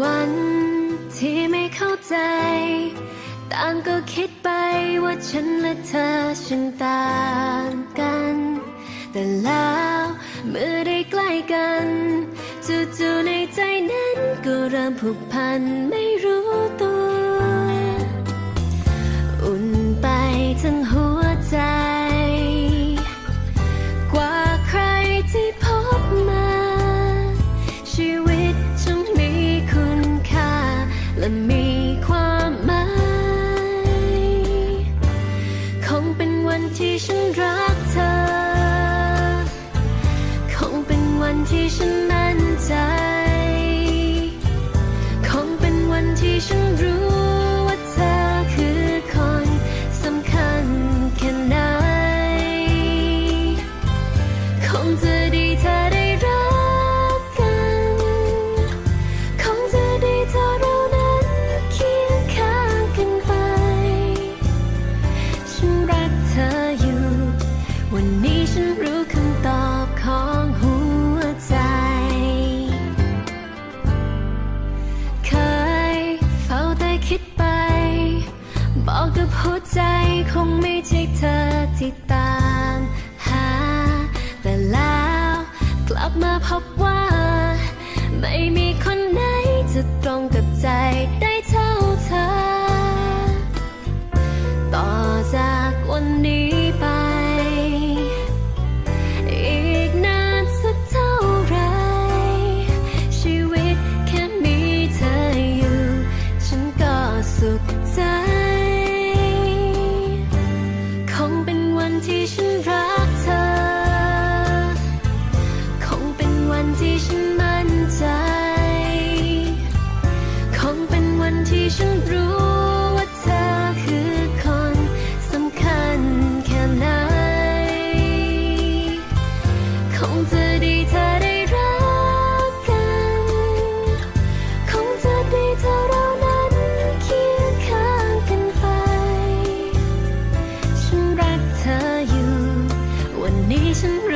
วันที่ไม่เข้าใจ ต่างก็คิดไปว่าฉันและเธอฉันต่างกัน แต่แล้วเมื่อได้ใกล้กันจู่ๆในใจนั้นก็เริ่มผูกพันไม่ และมีความหมายคงเป็นวันที่ฉันรักเธอ คงเป็นวันที่ฉันนั้น วันนี้ฉันรู้คำตอบของหัวใจ เคยเฝ้าแต่คิดไป บอกกับหัวใจคงไม่ใช่เธอที่ตามหา แต่แล้วกลับมาพบว่า ไม่มีคนไหนจะตรงกับใจได้ 在。为什？